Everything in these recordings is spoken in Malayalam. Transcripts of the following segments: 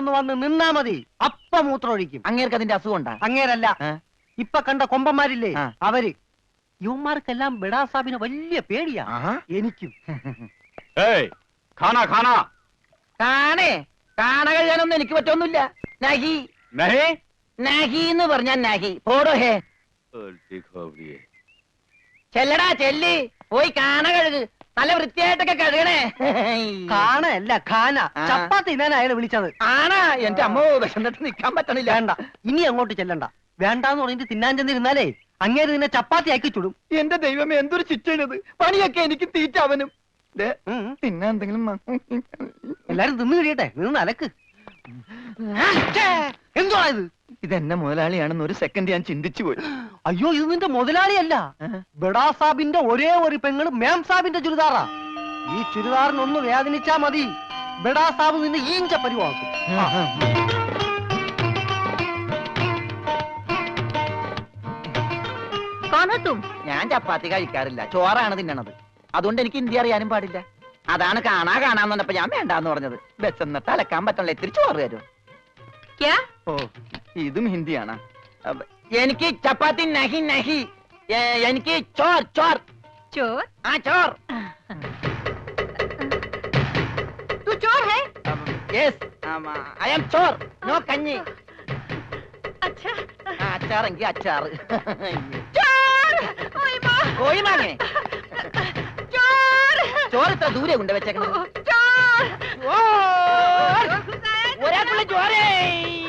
ഒന്ന് വന്ന് നിന്നാ മതി. അപ്പ മൂത്രമൊഴിക്കും. അങ്ങേർക്ക് അതിന്റെ അസുഖം ഉണ്ടാ അങ്ങേരല്ല? ഇപ്പൊ കണ്ട കൊമ്പന്മാരില്ലേ? അവർ. യുവന്മാർക്കെല്ലാം ബിടാസാബിന് വലിയ പേടിയാ. എനിക്കും. കാണേ കാണ കഴിയാനൊന്നും എനിക്ക് പറ്റൊന്നുമില്ല. നഹി. നഹി? നഹി എന്ന് പറഞ്ഞാ നഹി. പോടോ ഹേ. ചെല്ലടാ ചെല്ലി. പോയി കാണ കഴുക്. നല്ല വൃത്തിയായിട്ടൊക്കെ കഴുകണേ. കാണല്ല ഖാന. ചപ്പാത്തി ഞാൻ അയാളെ വിളിച്ചത്. ആണാ എന്റെ അമ്മ വിശന്നിട്ട് നിക്കാൻ പറ്റണില്ല. വേണ്ട ഇനി അങ്ങോട്ട് ചെല്ലണ്ട. വേണ്ടാന്ന് പറഞ്ഞിട്ട് തിന്നാൻ ചെന്നിരുന്നാലേ അങ്ങേര് നിന്നെ ചപ്പാത്തി ആക്കി ചുടും. എന്റെ ദൈവമേ എന്തൊരു ചുറ്റണത് പണിയൊക്കെ എനിക്ക് തീറ്റ അവനും. പിന്നെ എന്തെങ്കിലും എല്ലാരും തിന്നു കഴിയട്ടെ നിന്ന് അലക്ക്. എന്തോ എന്തുവാ ഇത്? ഇതെന്നെ മുതലാളിയാണെന്ന് ഒരു സെക്കൻഡ് ഞാൻ ചിന്തിച്ചു പോയി. അയ്യോ ഇത് നിന്റെ മുതലാളിയല്ല. ബഡാ സാബിന്റെ ഒരേ ഒരു പെങ്ങൾ മേം സാബിന്റെ ചുരിദാറാ. ഈ ചുരിദാറിനൊന്ന് വേദനിച്ചാ മതി. ബഡാ സാബ് നിന്നെ ഈഞ്ച പരിവാക്കും. ഞാൻ ചപ്പാത്തി കഴിക്കാറില്ല. ചോറാണ് തിന്നണത്. അതുകൊണ്ട് എനിക്ക് ഇന്ത്യ അറിയാനും പാടില്ല. അതാണ് കാണാ കാണാന്ന് പറഞ്ഞപ്പോ ഞാൻ വേണ്ടാന്ന് പറഞ്ഞത്. ബസ് എന്നിട്ട് അലക്കാൻ പറ്റണില്ല. ഇത്തിരി ചോറ് തരും ക്യാ? ഓ ഇതും ഹിന്ദിയാണ്. എനിക്ക് ചപ്പാത്തി നഹി നഹി ഏ, എനിക്ക് ചോർ ചോർ चोर ആ ചോർ तू चोर है yes I am Chor no കഞ്ഞി अच्छा ആ, അച്ചാറെങ്കി അച്ചാറ് चोर ओए माँ കോഴി മാങ്ങേ चोर ചോറ് ഇത്ര ദൂരെ കൊണ്ട് വെച്ചേക്കണത് चोर ചോർ! ഒരാൾക്കുള്ള ചോരേ ചോറ് ചോരേ ഞോ.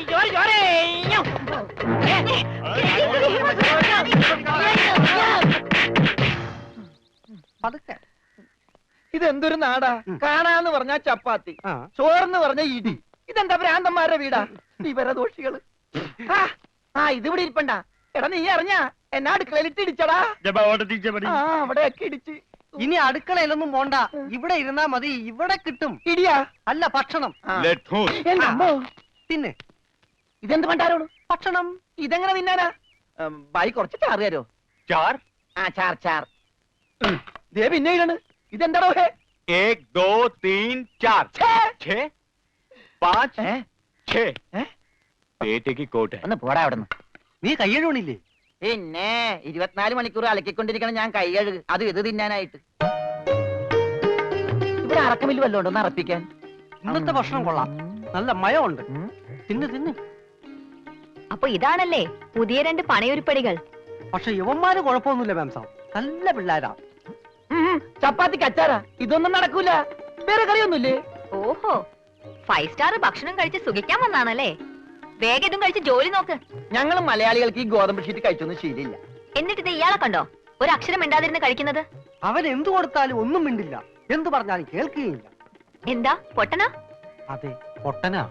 പതുക്കെ. ഇതെന്തൊരു നാടാ? കാണാന്ന് പറഞ്ഞ ചപ്പാത്തി. ചോറെന്ന് പറഞ്ഞ ഇടി. ഇതെന്താ ഭ്രാന്തന്മാരുടെ വീടാ? ഇവരെ ആ, ആ ഇത് ഇവിടെ ഇരിപ്പണ്ട. എടാ നീ അറിഞ്ഞാ? എന്നെ അടുക്കളയിലിട്ട് ഇടിച്ചടാ? ആ അവിടെയൊക്കെ ഇടിച്ച്. ഇനി അടുക്കളയിലൊന്നും പോണ്ട. ഇവിടെ ഇരുന്നാ മതി ഇവിടെ കിട്ടും. ഇടിയാ? അല്ല ഭക്ഷണം. പിന്നെ തിന്നെ. ഇതെന്ത് പണ്ടാരോട് ഭക്ഷണം ഇതെങ്ങനെ തിന്നാനാ ഉം, ബായി കുറച്ച് ചാറ് തരോ चार ആ ചാർ ചാർ ഉം, ദേ പിന്നെ ഇടണ് ഇതെന്താടോ ഹേ एक दो तीन चार ഛേ! छह पाँच ഏ? छह ഏ? बेटे की कोट है ഒന്ന് പോടാ അവിടെ നീ കയ്യഴുണില്ലേ പിന്നെ ഇരുപത്തിനാല് മണിക്കൂർ അലക്കിക്കൊണ്ടിരിക്കണം ഞാൻ കൈ കഴുകു അത് ഇത് തിന്നാനായിട്ട് ഇവിടെ അറക്കമില്ല വല്ലോണ്ട് ഒന്ന് അറപ്പിക്കാൻ ഇന്നത്തെ ഭക്ഷണം കൊള്ളാം നല്ല മയമുണ്ട് ഉം. തിന്ന് തിന്ന് അപ്പൊ ഇതാണല്ലേ പുതിയ രണ്ട് പണയൊരുപ്പടികൾ. പക്ഷെ യുവന്മാര് കുഴപ്പമൊന്നുമില്ല മാംസം സാബ്. നല്ല പിള്ളേരാ. ചപ്പാത്തി ചപ്പാത്തിക്ക് അച്ചാറാ. ഇതൊന്നും നടക്കൂല. വേറെ കറിയൊന്നുമില്ലേ? ഓഹോ. ഫൈവ് സ്റ്റാർ ഭക്ഷണം കഴിച്ച് സുഖിക്കാൻ വന്നാണല്ലേ? വേഗം ഇതും കഴിച്ച് ജോലി നോക്ക്. ഞങ്ങൾ മലയാളികൾക്ക് ഈ ഗോതമ്പ് ഷീറ്റ് കഴിച്ചൊന്നും ശീലില്ല. എന്നിട്ട് ഇത് ഇയാളെ കണ്ടോ? ഒരു അക്ഷരം ഇണ്ടാതിരുന്ന് കഴിക്കുന്നത്? അവൻ എന്തു കൊടുത്താലും ഒന്നും മിണ്ടില്ല. എന്തു പറഞ്ഞാലും കേൾക്കുകയില്ല. എന്താ? പൊട്ടനാ? അതെ പൊട്ടനാ.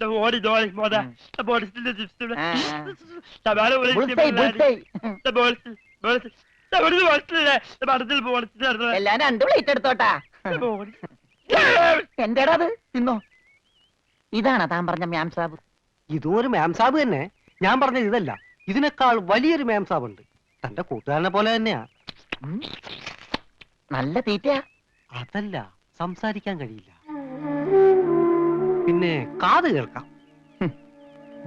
ഒന്നും അവനില്ലട്ടാ ദേ തിന്നെടുത്തോടാ ദേ കൊടുത്തോ മുഴുവനും മിണങ്ങിക്കോ എന്താ അത് ഇവിടെ ഉണ്ട് ഇവിടെ ഉണ്ട് നാ, ആ. അച്ചാറ് മൂണുങ്ങ് ആ ഹോർലിക്സിൽ ബോൺവിറ്റ് അലക്കി കൊടുക്കാൻ പാവം. Bullseye, bullseye. എല്ലാം രണ്ട് പ്ലേറ്റ് എടുത്തോട്ടാ? എന്തേടാ അത്? തിന്നോ ഇതാണോ താൻ പറഞ്ഞ മ്യാം സാബ്? ഇതും ഒരു മാം സാബ് തന്നെ. ഞാൻ പറഞ്ഞത് ഇതല്ല. ഇതിനേക്കാൾ വലിയൊരു മാം സാബ് ഉണ്ട്. തന്റെ കൂട്ടുകാരനെ പോലെ തന്നെയാ. നല്ല തീറ്റയാ. അതല്ല. സംസാരിക്കാൻ കഴിയില്ല. പിന്നെ കാത് കേൾക്കാം.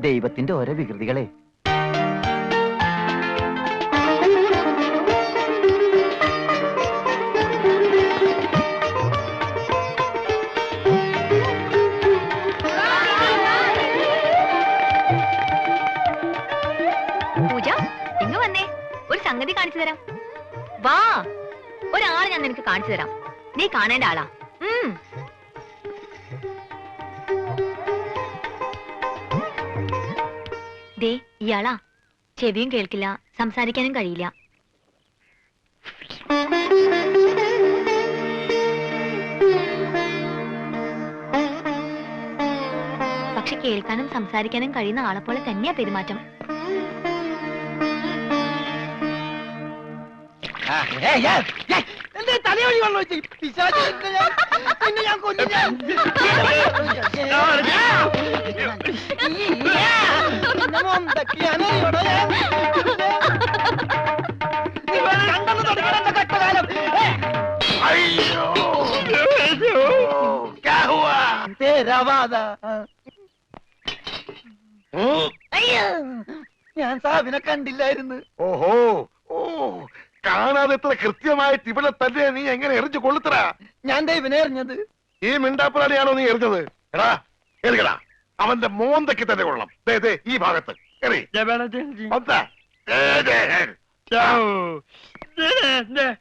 ദൈവത്തിന്റെ ഓരോ വികൃതികളെ. പൂജ ഇങ്ങ് വന്നേ. ഒരു സംഗതി കാണിച്ചു തരാം. വാ ഒരാളെ ഞാൻ നിനക്ക് കാണിച്ചു തരാം. നീ കാണേണ്ട ആളാ. ഉം. ദേ ഇയാളാ. ചെവിയും കേൾക്കില്ല സംസാരിക്കാനും കഴിയില്ല. പക്ഷെ കേൾക്കാനും സംസാരിക്കാനും കഴിയുന്ന ആളെപ്പോലെ തന്നെയാ പെരുമാറ്റം. തലവഴി വെള്ളം പിശാച് നിന്നെ ഞാൻ- നിന്നെ ഞാൻ കൊല്ലും നിന്നെ മൊന്തയ്ക്കാണ് ഇവിടെ ഞാൻ. ഇവനെ കണ്ടെന്ന് തുടങ്ങിയത് എന്റെ കഷ്ടകാലം. തേരാവാദ. അയ്യോ. ഞാൻ സാബിനെ കണ്ടില്ലായിരുന്നു ഓഹോ ഓ കാണാതെ എത്ര കൃത്യമായിട്ട് ഇവിടെ തന്നെ നീ എങ്ങനെ എറിഞ്ഞു കൊള്ളുത്തറ ഞാൻ ഇവനെ എറിഞ്ഞത്. ഈ മിണ്ടാപ്പുറാണിയാണോ നീ എറിഞ്ഞത്? എടാ എറിയടാ. അവന്റെ മോന്തയ്ക്ക് തന്നെ കൊള്ളണം ദേ ദേ ഈ ഭാഗത്ത്. എറി.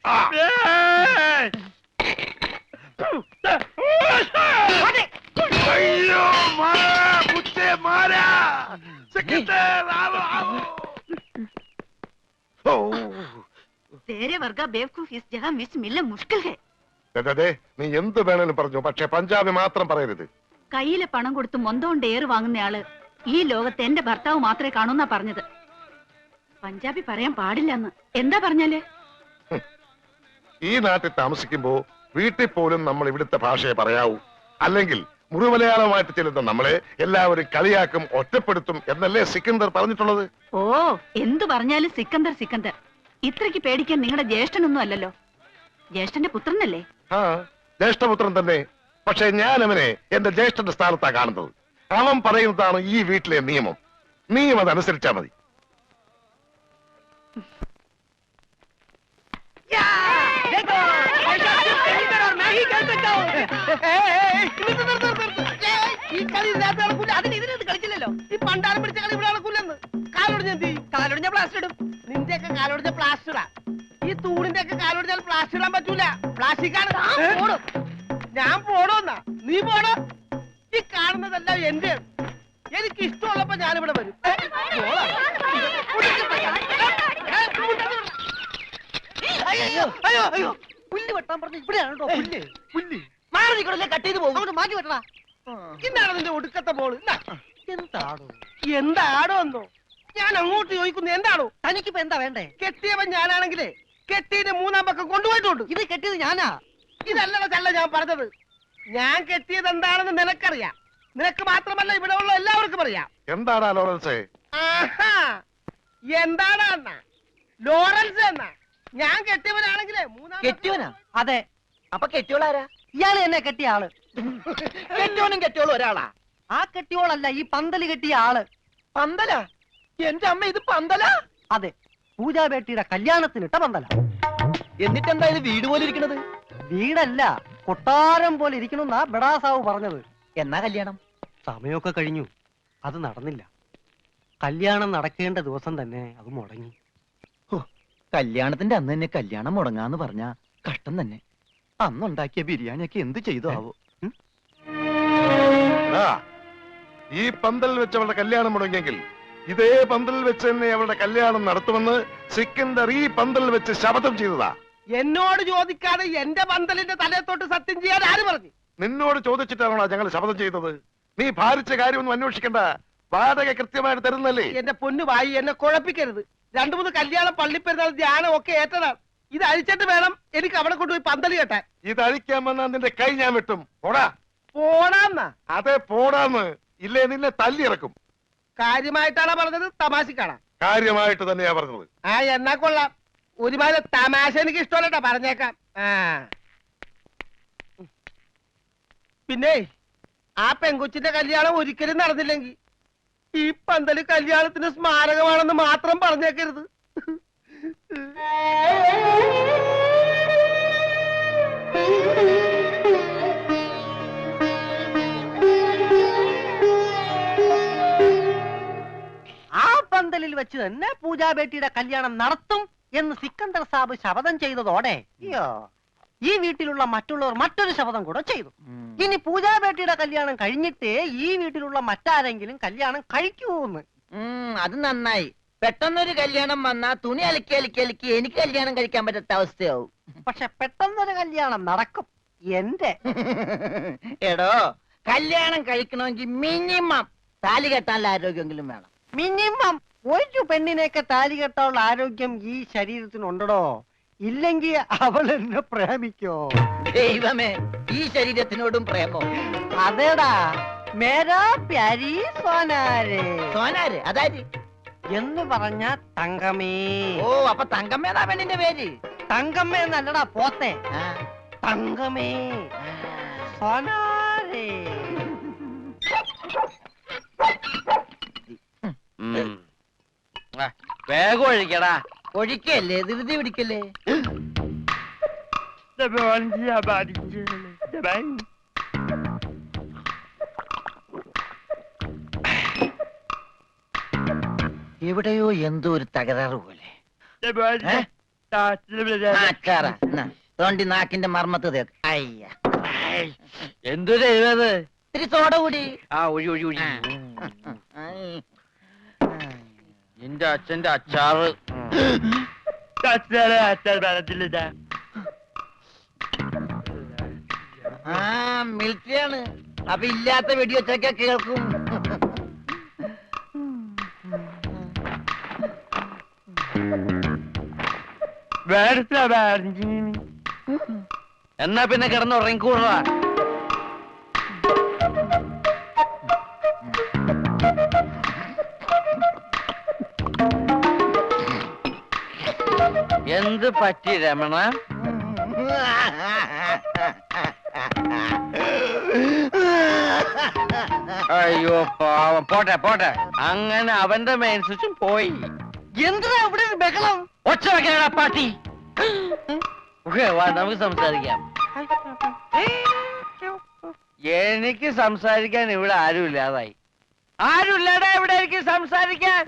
ആ. അയ്യോ മാറാ, പുത്തേ, മാറാ. സെക്രട്ടറി. ഓ. വേറെ വർഗ ബേവക്കൂഫ് ഇസ് ജഹാ മിസ് മില്ല മുഷ്കിൽ ഹേ. ദേ നീ എന്ത് വേണേലും പറഞ്ഞു പക്ഷെ പഞ്ചാബി മാത്രം പറയരുത്. കയ്യിലെ പണം കൊടുത്ത് മൊന്തോണ്ട് ഏറ് വാങ്ങുന്നയാൾ ഈ ലോകത്ത് എന്റെ ഭർത്താവ് മാത്രമേ കാണൂന്നാ പറഞ്ഞത്. പഞ്ചാബി പറയാൻ പാടില്ലെന്ന്. എന്താ പറഞ്ഞാൽ? ഈ നാട്ടിൽ താമസിക്കുമ്പോ വീട്ടിൽ പോലും നമ്മൾ ഇവിടുത്തെ ഭാഷയെ പറയാവൂ. അല്ലെങ്കിൽ മുറിമലയാളമായിട്ട് ചെല്ലുന്ന നമ്മളെ എല്ലാവരും കളിയാക്കും ഒറ്റപ്പെടുത്തും എന്നല്ലേ സിക്കന്ദർ പറഞ്ഞിട്ടുള്ളത്? ഓ എന്തു പറഞ്ഞാലും സിക്കന്ദർ സിക്കന്ദർ. ഇത്രയ്ക്ക് പേടിക്കാൻ നിങ്ങളുടെ ജ്യേഷ്ഠനൊന്നും അല്ലല്ലോ ജ്യേഷ്ഠന്റെ പുത്രനല്ലേ ആ ജ്യേഷ്ഠപുത്രൻ തന്നെ പക്ഷെ ഞാൻ അവനെ എന്റെ ജ്യേഷ്ഠന്റെ സ്ഥാനത്താ കാണുന്നത് അവൻ പറയുന്നതാണ് ഈ വീട്ടിലെ നിയമം നിയമം അതനുസരിച്ചാ മതി ഈ കളിച്ചില്ലല്ലോ ഈ പണ്ടാരം പിടിച്ച കളി ഇവിടെ നടക്കൂലെന്ന് കാലോട് കാലൊടിഞ്ഞ കാലോട് ഞാൻ ബ്ലാസ്റ്റ് ഇടും നിന്റെ ഒക്കെ കാലോടിച്ച പ്ലാസ്റ്ററാ ഈ തൂണിന്റെ ഒക്കെ കാലോടിച്ചാൽ പ്ലാസ്റ്റർ ഇടാൻ പറ്റൂല പ്ലാസ്റ്റിക്കാണ് പോടും ഞാൻ പോടോന്നാ നീ പോടോ ഈ കാണുന്നതെല്ലാം എന്റെ എനിക്ക് ഇഷ്ടമുള്ളപ്പോ ഞാനിവിടെ വരും. അയ്യോ അയ്യോ അയ്യോ പുല്ല് വെട്ടാൻ പറഞ്ഞു ഇവിടെയാണ് പുല്ല് പുല്ല് മാറി നിൽക്കണല്ലേ കട്ട് ചെയ്ത് പോകും അങ്ങോട്ട് മാറ്റി വെട്ടണ ഇന്നാണ് നിന്റെ ഒടുക്കത്തെ ബോൾ എന്താടോ എന്താടോ എന്നോ ഞാൻ അങ്ങോട്ട് ചോദിക്കുന്നു എന്താണോ? തനിക്കിപ്പോ എന്താ വേണ്ടേ? കെട്ടിയവൻ ഞാനാണെങ്കിലേ കെട്ടിന്റെ മൂന്നാം പക്കം കൊണ്ടുപോയിട്ടുണ്ട്. ഇത് കെട്ടിയത് ഞാനാ? ഇതല്ലതല്ല ഞാൻ പറഞ്ഞത്. ഞാൻ കെട്ടിയത് എന്താണെന്ന് നിനക്കറിയാം. നിനക്ക് മാത്രമല്ല ഇവിടെ ഉള്ള എല്ലാവർക്കും അറിയാം. എന്താടാ ലോറൻസേ? ആഹാ എന്താണ് അണ്ണ? ലോറൻസ് എന്നാ ഞാൻ കെട്ടിയവനാണെങ്കിലേ മൂന്നാം കെട്ടിയവനാ? അതെ. അപ്പൊ കെട്ടിയോളാരാ ഇയാൾ എന്നെ കെട്ടിയ ആൾ. കെട്ടിയോനും കെട്ടിയോളും ഒരാളാ? ആ കെട്ടിയോളല്ല ഈ പന്തൽ കെട്ടിയ ആൾ. പന്തല? എന്റെ അമ്മ ഇത് പന്തല? അതെ പൂജാബേട്ടിയുടെ കല്യാണത്തിനിട്ട പന്തല. എന്നിട്ടെന്താ ഇത് വീട് പോലെ ഇരിക്കണത് വീടല്ല കൊട്ടാരം പോലെ ഇരിക്കണമെന്നാ ബെടാസാവ് പറഞ്ഞത്. എന്നാ കല്യാണം? സമയമൊക്കെ കഴിഞ്ഞു. അത് നടന്നില്ല. കല്യാണം നടക്കേണ്ട ദിവസം തന്നെ അത് മുടങ്ങി. കല്യാണത്തിന്റെ അന്ന് തന്നെ കല്യാണം മുടങ്ങാന്ന് പറഞ്ഞ കഷ്ടം തന്നെ. അന്നുണ്ടാക്കിയ ബിരിയാണിയൊക്കെ എന്ത് ചെയ്തു ആവോ? ഈ പന്തൽ വെച്ചവളുടെ കല്യാണം മുടങ്ങിയെങ്കിൽ ഇതേ പന്തൽ വെച്ച് തന്നെ അവളുടെ കല്യാണം നടത്തുമെന്ന് സിക്കന്ദർ ഈ പന്തൽ വെച്ച് ശപഥം ചെയ്തതാ. എന്നോട് ചോദിക്കാതെ എന്റെ പന്തലിന്റെ തലയത്തോട്ട് സത്യം ചെയ്യാൻ ആര് പറഞ്ഞു? നിന്നോട് ചോദിച്ചിട്ടാണോ ഞങ്ങൾ ശപഥം ചെയ്തത്? നീ ഭാരിച്ച കാര്യമൊന്നും അന്വേഷിക്കണ്ട. വാടക കൃത്യമായിട്ട് തരുന്നല്ലേ എന്റെ പൊന്നു വായി എന്നെ കുഴപ്പിക്കരുത്. രണ്ടു മൂന്ന് കല്യാണം പള്ളിപ്പെരുന്നാൾ ധ്യാനം ഒക്കെ ഏറ്റതാണ്. ഇത് അഴിച്ചിട്ട് വേണം എനിക്ക് അവിടെ കൊണ്ടുപോയി പന്തൽ കെട്ടാൻ. ഇത് അഴിക്കാൻ വന്നാൽ നിന്റെ കൈ ഞാൻ വെട്ടും. പോടാ. പോടാന്നാ? അതെ പോടാന്ന്. ഇല്ലേ നിന്നെ തല്ലിയിറക്കും. കാര്യമായിട്ടാണ് പറഞ്ഞത്? തമാശക്കാണാ? കാര്യമായിട്ട് തന്നെയാ പറഞ്ഞത്. ആ എന്നാ കൊള്ളാം. ഒരുമാതിരി തമാശ എനിക്ക് ഇഷ്ടമല്ലട്ടാ പറഞ്ഞേക്കാം. ആ. പിന്നെ ആ പെങ്കൊച്ചിന്റെ കല്യാണം ഒരിക്കലും നടന്നില്ലെങ്കിൽ ഈ പന്തൽ കല്യാണത്തിന് സ്മാരകമാണെന്ന് മാത്രം പറഞ്ഞേക്കരുത്. വെച്ച് തന്നെ പൂജാബേട്ടിയുടെ കല്യാണം നടത്തും എന്ന് സിക്കന്ദർ സാബ് ശപഥം ചെയ്തതോടെ അയ്യോ ഈ വീട്ടിലുള്ള മറ്റുള്ളവർ മറ്റൊരു ശപഥം കൂടെ ചെയ്തു. ഇനി പൂജാബേട്ടിയുടെ കല്യാണം കഴിഞ്ഞിട്ടേ ഈ വീട്ടിലുള്ള മറ്റാരെങ്കിലും കല്യാണം കഴിക്കൂന്ന്. അത് നന്നായി. പെട്ടെന്നൊരു കല്യാണം വന്നാ തുണി അലക്കി അലക്കി അലക്കി എനിക്ക് കല്യാണം കഴിക്കാൻ പറ്റാത്ത അവസ്ഥയാവും. പക്ഷെ പെട്ടെന്നൊരു കല്യാണം നടക്കും. എന്റെ എടോ കല്യാണം കഴിക്കണമെങ്കിൽ മിനിമം താലി കെട്ടാനുള്ള ആരോഗ്യമെങ്കിലും വേണം. മിനിമം. ഒരു പെണ്ണിനെയൊക്കെ താലി കെട്ടാനുള്ള ആരോഗ്യം ഈ ശരീരത്തിനുണ്ടോ ഇല്ലെങ്കിൽ അവൾ എന്നെ പ്രേമിക്കോ? ദൈവമേ ഈ ശരീരത്തിനോടും പ്രേമോ? അതേടാ മേരാ പ്യാരി സോനാരെ. സോനാര് അതാര്? എന്ന് പറഞ്ഞ തങ്കമേ ഓ അപ്പൊ തങ്കമ്മേതാ പെണ്ണിന്റെ പേര്? തങ്കമ്മ എന്നല്ലടാ പോത്തെ. ആ, തങ്കമേ. സോനാരെ. വേഗം ഒഴിക്കടാ. ഒഴിക്കല്ലേ? ധൃതി പിടിക്കല്ലേ? എവിടെയോ എന്തോ ഒരു തകരാറ് പോലെ. തോണ്ടി നാക്കിന്റെ മർമ്മത്ത് തേക്ക്. അയ്യ. എന്തോ ചെയ്തത്? ഇത്തിരി തോട കൂടി. ആ ഒഴി ഒഴി ഒഴി. നിന്റെ അച്ഛന്റെ അച്ചാറ്. ആ മിലിറ്ററിയാണ്. അപ്പൊ ഇല്ലാത്ത വെടിവെച്ചൊക്കെ കേൾക്കും. എന്നാ പിന്നെ കിടന്ന് എന്ത് പറ്റി രമണ? അയ്യോ പാവം. പോട്ടെ പോട്ടെ. അങ്ങനെ അവന്റെ മെയിൻ സ്വിച്ചും പോയി. എന്തിനാ ഇവിടെ ഒരു ബഹളം? ഒച്ച വെക്കണ പാട്ടി. നമുക്ക് സംസാരിക്കാം. എനിക്ക് സംസാരിക്കാൻ ഇവിടെ ആരുമില്ലാതായി. ആരുമില്ലാതെ ആരും ഇവിടെ എനിക്ക് സംസാരിക്കാൻ?